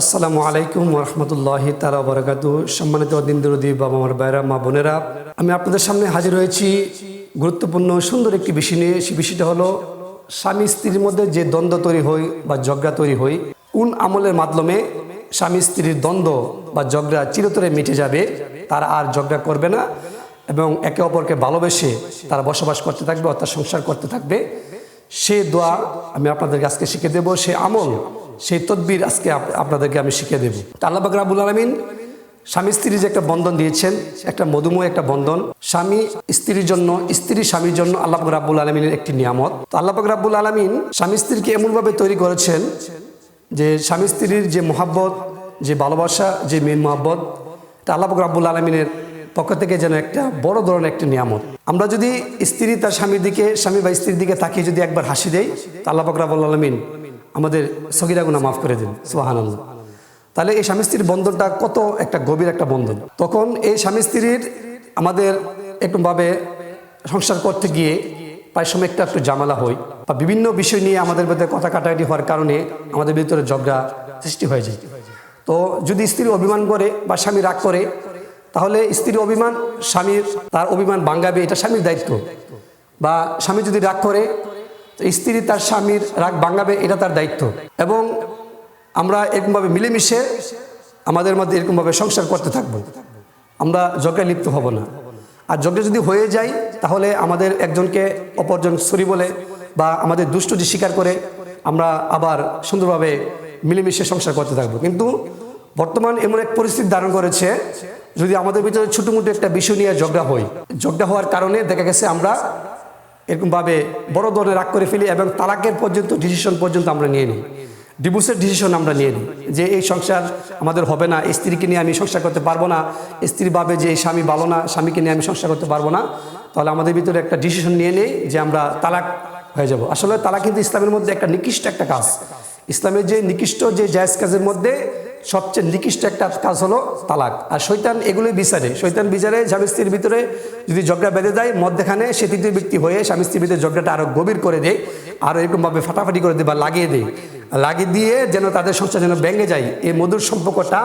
আসসালামু আলাইকুম রহমতুল্লাহি তালা বরকাতু সম্মানিত দিনদরদি বাবা আমার বাইরা মা বোনেরা, আমি আপনাদের সামনে হাজির হয়েছি গুরুত্বপূর্ণ সুন্দর একটি বিষয় নিয়ে। সে বিষয়টা হলো, স্বামী স্ত্রীর মধ্যে যে দ্বন্দ্ব তৈরি হয় বা ঝগড়া তৈরি হয়, কোন আমলের মাধ্যমে স্বামী স্ত্রীর দ্বন্দ্ব বা ঝগড়া চিরতরে মিটে যাবে, তারা আর ঝগড়া করবে না এবং একে অপরকে ভালোবেসে তারা বসবাস করতে থাকবে অর্থাৎ সংসার করতে থাকবে। সে দোয়া আমি আপনাদেরকে আজকে শিখে দেব। সে আমল সেই তদবির আজকে আপনাদেরকে আমি শিখে দেব। আল্লাহ রাবুল আলমিন স্বামী স্ত্রীর যে একটা বন্ধন দিয়েছেন, একটা মধুময় একটা বন্ধন, স্বামী স্ত্রীর জন্য, স্ত্রী স্বামীর জন্য আল্লাহ রাব্বুল আলমিনের একটি নিয়ামত। তো আল্লাহ রাব্বুল আলমিন স্বামী স্ত্রীকে এমনভাবে তৈরি করেছেন যে স্বামী স্ত্রীর যে মোহাব্বত, যে ভালোবাসা, যে মেন মোহাব্বত, তা আল্লাহ রাব্বুল আলমিনের পক্ষ থেকে যেন একটা বড় ধরনের একটা নিয়ামত। আমরা যদি স্ত্রী তার স্বামীর দিকে, স্বামী বা স্ত্রীর দিকে তাকিয়ে যদি একবার হাসি দেই, তা আল্লাহ পাক রাব্বুল আলমিন আমাদের সগিরা গুনা মাফ করে দিন সুবাহান তাহলে এই স্বামী স্ত্রীর বন্ধনটা কত একটা গভীর একটা বন্ধন। তখন এই স্বামী স্ত্রীর আমাদের একটুভাবে সংসার করতে গিয়ে প্রায় সময় একটা একটু জামালা হয় বা বিভিন্ন বিষয় নিয়ে আমাদের মধ্যে কথা কাটাকাটি হওয়ার কারণে আমাদের ভিতরে ঝগড়া সৃষ্টি হয়ে যায়। তো যদি স্ত্রী অভিমান করে বা স্বামী রাগ করে, তাহলে স্ত্রীর অভিমান, স্বামীর, তার অভিমান ভাঙ্গাবে এটা স্বামীর দায়িত্ব। বা স্বামী যদি রাগ করে তো স্ত্রী তার স্বামীর রাগ ভাঙ্গাবে এটা তার দায়িত্ব। এবং আমরা এরকমভাবে মিলেমিশে আমাদের মধ্যে এরকমভাবে সংসার করতে থাকব। আমরা যজ্ঞে লিপ্ত হব না। আর যজ্ঞে যদি হয়ে যায় তাহলে আমাদের একজনকে অপরজন সরি বলে বা আমাদের দুষ্টটি স্বীকার করে আমরা আবার সুন্দরভাবে মিলেমিশে সংসার করতে থাকব। কিন্তু বর্তমান এমন এক পরিস্থিতি ধারণ করেছে, যদি আমাদের ভিতরে ছোটোমোটো একটা বিষয় নিয়ে ঝগড়া হয় ঝগড়া হওয়ার কারণে দেখা গেছে আমরা এরকমভাবে বড় ধরনের রাগ করে ফেলি এবং তালাকের পর্যন্ত ডিসিশন পর্যন্ত আমরা নিয়ে নিই। ডিভোর্সের ডিসিশন আমরা নিয়ে নিই যে এই সংসার আমাদের হবে না স্ত্রীকে নিয়ে আমি সংসার করতে পারব না, স্ত্রী ভাবে যে স্বামী ভালো না, স্বামীকে নিয়ে আমি সংসার করতে পারব না, তাহলে আমাদের ভিতরে একটা ডিসিশন নিয়ে নেই যে আমরা তালাক হয়ে যাব। আসলে তালাক কিন্তু ইসলামের মধ্যে একটা নিকৃষ্ট একটা কাজ। ইসলামের যে নিকৃষ্ট যে জায়জ কাজের মধ্যে সবচেয়ে নিকৃষ্ট একটা কাজ হলো তালাক। আর শৈতান এগুলোই বিচারে। শৈতান বিচারে, স্বামী স্ত্রীর ভিতরে যদি ঝগড়া বেঁধে দেয় মধ্যখানে সে তৃতীয় ব্যক্তি হয়ে স্বামী স্ত্রীর ভিতরে ঝগড়াটা আরও গভীর করে দেয় আরও এরকমভাবে ফাটাফাটি করে দেয় বা লাগিয়ে দেয়। লাগিয়ে দিয়ে যেন তাদের সংসার যেন ভেঙে যায়। এই মধুর সম্পর্কটা,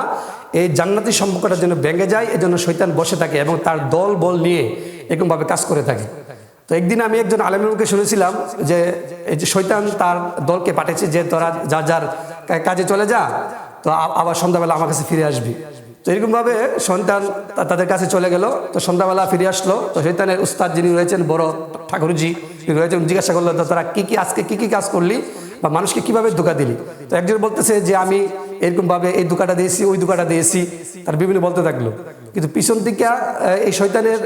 এই জান্নাতি সম্পর্কটা যেন ভেঙে যায়, এজন্য শৈতান বসে থাকে এবং তার দল বল নিয়ে এরকমভাবে কাজ করে থাকে। তো একদিন আমি একজন আলেমের মুখে শুনেছিলাম যে, এই যে শৈতান তার দলকে পাঠিয়েছে যে তোরা যার যার কাজে চলে যা তো আবার সন্ধ্যাবেলা আমার কাছে ফিরে আসবি। তো এরকমভাবে সন্তান তাদের কাছে চলে গেল। তো সন্ধ্যাবেলা ফিরে আসলো। তো শৈতানের উস্তাদ যিনি রয়েছেন, বড় ঠাকুরজি রয়েছেন, জিজ্ঞাসা করল তোরা কী কী আজকে কী কী কাজ করলি বা মানুষকে কীভাবে ধোকা দিলি? তো একজন বলতেছে যে, আমি এরকমভাবে এই দোকাটা দিয়েছি, ওই দোকাটা দিয়েছি। তার বিভিন্ন বলতে থাকল। কিন্তু পিছন দিকে এই শৈতানের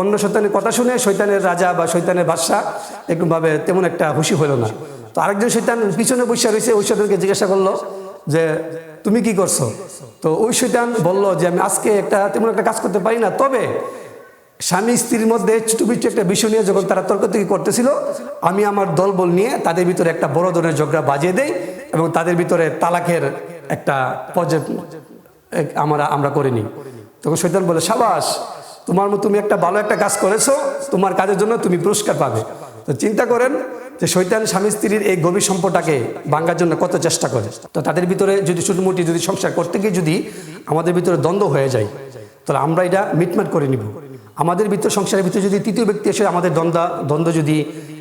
অন্য শৈতানের কথা শুনে শৈতানের রাজা বা শৈতানের বাদশাহ এরকমভাবে তেমন একটা খুশি হলো না। তো আরেকজন শৈতান পিছনে বসে রয়েছে, ওই শৈতানকে জিজ্ঞাসা করল যে তুমি কি করছ? তো ওই শৈতান বলল যে আমি আজকে একটা তেমন একটা কাজ করতে পারি না। তবে স্বামী স্ত্রীর মধ্যে ছোটো পিছু একটা বিষয় নিয়ে যখন তারা তর্ক থেকে করতেছিল, আমি আমার দলবল নিয়ে তাদের ভিতরে একটা বড় ধরনের ঝগড়া বাজিয়ে দেই এবং তাদের ভিতরে তালাকের একটা পর্যায় আমরা আমরা করে নিই। তখন শৈতান বলে, সাবাস, তোমার মতো তুমি একটা ভালো একটা কাজ করেছ, তোমার কাজের জন্য তুমি পুরস্কার পাবে। তো চিন্তা করেন যে শৈতান স্বামী স্ত্রীর এই গভীর সম্পর্কটাকে ভাঙার জন্য কত চেষ্টা করে। তো তাদের ভিতরে যদি ছোটোমুটি যদি সংসার করতে গিয়ে যদি আমাদের ভিতরে দ্বন্দ্ব হয়ে যায়, তাহলে আমরা এটা মিটমাট করে নিব। আমাদের ভিতরে সংসারের ভিতরে যদি তৃতীয় ব্যক্তি এসে আমাদের দ্বন্দ্ব দ্বন্দ্ব যদি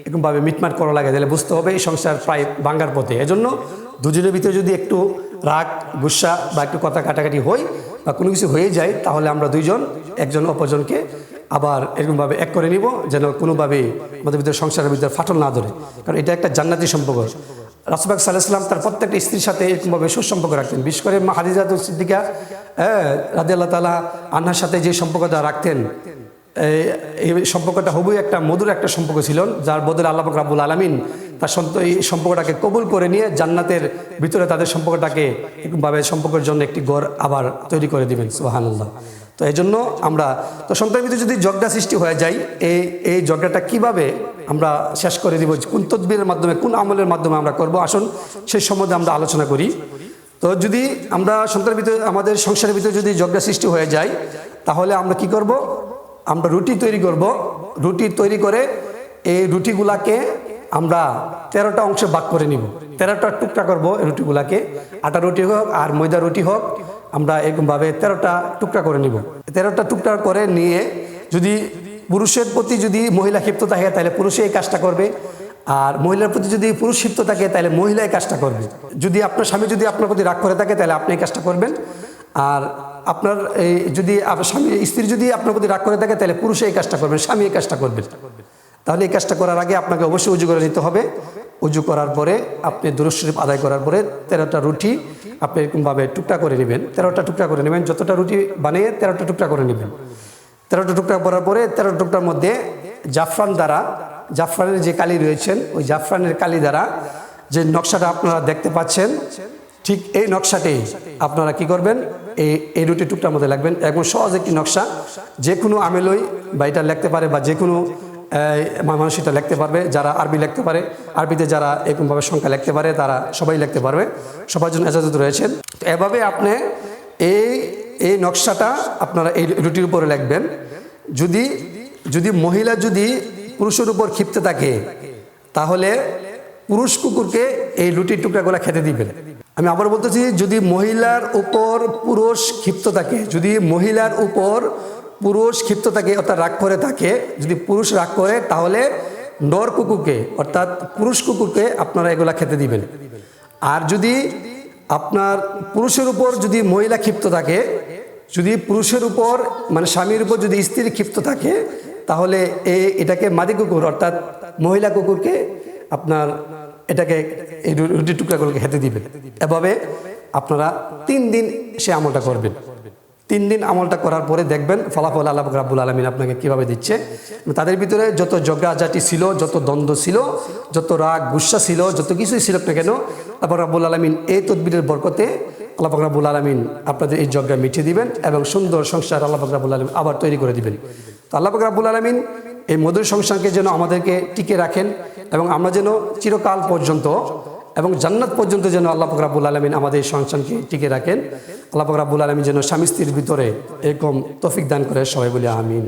এরকমভাবে মিটমাট করা লাগে, তাহলে বুঝতে হবে এই সংসার প্রায় ভাঙ্গার পথে। এজন্য দুজনের ভিতরে যদি একটু রাগ, গুসা বা একটু কথা কাটাকাটি হয় বা কোনো কিছু হয়ে যায়, তাহলে আমরা দুইজন, একজন অপরজনকে আবার এরকমভাবে এক করে নিব যেন কোনোভাবে আমাদের ভিতরে সংসারের ভিতরে ফাটল না ধরে। কারণ এটা একটা জান্নাতি সম্পর্ক। রাসুবাক সাল্লাহাম তার প্রত্যেকটা স্ত্রীর সাথে এরকমভাবে সুসম্পর্ক রাখতেন। বিশেষ করে মা হাদিজাতুল সিদ্দিকা হ্যাঁ রাজি আল্লাহ তালা আন্নার সাথে যে সম্পর্কটা রাখতেন এই- সম্পর্কটা হবুই একটা মধুর একটা সম্পর্ক ছিল, যার বদলে আল্লাহ পাক রাব্বুল আলমিন তার এই সম্পর্কটাকে কবুল করে নিয়ে জান্নাতের ভিতরে তাদের সম্পর্কটাকে এরকমভাবে সম্পর্কের জন্য একটি গড় আবার তৈরি করে দিবেন সুহানুল্লাহ তো এই জন্য আমরা, তো সন্তানের ভিতরে যদি যজ্ঞা সৃষ্টি হয়ে যায় এই এই যজ্ঞাটা কীভাবে আমরা শেষ করে দিব, কোন তদবিরের মাধ্যমে, কোন আমলের মাধ্যমে আমরা করব, আসুন সেই সম্বন্ধে আমরা আলোচনা করি। তো যদি আমরা সন্তানের ভিতরে, আমাদের সংসারের ভিতরে যদি যজ্ঞা সৃষ্টি হয়ে যায়, তাহলে আমরা কি করব? আমরা রুটি তৈরি করব। রুটি তৈরি করে এই রুটিগুলাকে আমরা তেরোটা অংশে ভাগ করে নিব। তেরোটা টুকরা করব এই রুটিগুলাকে। আটা রুটি হোক আর ময়দা রুটি হোক, আমরা এরকমভাবে তেরোটা টুকরা করে নিব। তেরোটা টুকরা করে নিয়ে যদি পুরুষের প্রতি যদি মহিলা ক্ষিপ্ত থাকে, তাহলে পুরুষে এই কাজটা করবে। আর মহিলার প্রতি যদি পুরুষ ক্ষিপ্ত থাকে, তাহলে মহিলা এই কাজটা করবে। যদি আপনার স্বামী যদি আপনার প্রতি রাগ করে থাকে, তাহলে আপনি এই কাজটা করবেন। আর আপনার এই যদি স্বামী, স্ত্রী যদি আপনার প্রতি রাগ করে থাকে, তাহলে পুরুষে এই কাজটা করবেন, স্বামী এই কাজটা করবেন। তাহলে এই কাজটা করার আগে আপনাকে অবশ্যই উজু করে নিতে হবে। উজু করার পরে আপনি দুরুদ শরীফ আদায় করার পরে তেরোটা রুটি আপনি এরকমভাবে টুকটা করে নেবেন। তেরোটা টুকরা করে নেবেন, যতটা রুটি বানিয়ে তেরোটা টুকরা করে নেবেন। তেরোটা টুকরা করার পরে তেরোটা টুকরার মধ্যে জাফরান দ্বারা, জাফরানের যে কালি রয়েছেন, ওই জাফরানের কালি দ্বারা যে নকশাটা আপনারা দেখতে পাচ্ছেন ঠিক এই নকশাটি আপনারা কি করবেন? এই এই রুটি টুকটার মধ্যে লাগবেন এবং সহজ একটি নকশা। যে কোনো আমেলই বা এটা লিখতে পারে বা যে কোনো মানুষ এটা লিখতে পারবে। যারা আরবি লিখতে পারে, আরবিতে যারা এরকমভাবে সংখ্যা লিখতে পারে, তারা সবাই লিখতে পারবে। সবার জন্য এজাজত রয়েছেন তো এভাবে আপনি এই এই নকশাটা আপনারা এই রুটির উপরে লিখবেন। যদি যদি মহিলা যদি পুরুষের উপর ক্ষিপ্ত থাকে, তাহলে পুরুষ কুকুরকে এই রুটির টুকরাগুলো খেতে দিবেন। আমি আবার বলতেছি, যদি মহিলার উপর পুরুষ ক্ষিপ্ত থাকে, যদি মহিলার উপর পুরুষ ক্ষিপ্ত থাকে, অর্থাৎ রাগ করে থাকে, যদি পুরুষ রাগ করে, তাহলে নর কুকুরকে, অর্থাৎ পুরুষ কুকুরকে আপনারা এগুলা খেতে দিবেন। আর যদি আপনার পুরুষের উপর যদি মহিলা ক্ষিপ্ত থাকে, যদি পুরুষের উপর মানে স্বামীর উপর যদি স্ত্রী ক্ষিপ্ত থাকে, তাহলে এ, এটাকে মাদি কুকুর, অর্থাৎ মহিলা কুকুরকে আপনার এটাকে এই রু- রুটি টুকরাগুলোকে খেতে দিবেন। এভাবে আপনারা তিন দিন সে আমলটা করবেন। তিন দিন আমলটা করার পরে দেখবেন ফলাফল আল্লাহ রাব্বুল আলমিন আপনাকে কীভাবে দিচ্ছে। তাদের ভিতরে যত জগাজাটি ছিল, যত দ্বন্দ্ব ছিল, যত রাগ, গুসা ছিল, যত কিছুই ছিল না কেন, আল্লাহ রাব্বুল আলমিন এই তদবিরের বরকতে আল্লাহ রাব্বুল আলমিন আপনাদের এই যজ্ঞা মিটিয়ে দিবেন এবং সুন্দর সংসার আল্লাহ রাব্বুল আলমিন আবার তৈরি করে দিবেন। তো আল্লাহ রাব্বুল আলমিন এই মধুর সংসারকে যেন আমাদেরকে টিকে রাখেন এবং আমরা যেন চিরকাল পর্যন্ত এবং জান্নাত পর্যন্ত যেন আল্লাহ ফকরাবুল আলমিন আমাদের এই সংসারকে টিকে রাখেন। আল্লাহ ফকরাবুল আলমিন যেন স্বামী স্ত্রীর ভিতরে এরকম তফিক দান করে সবাই বলে আমিন।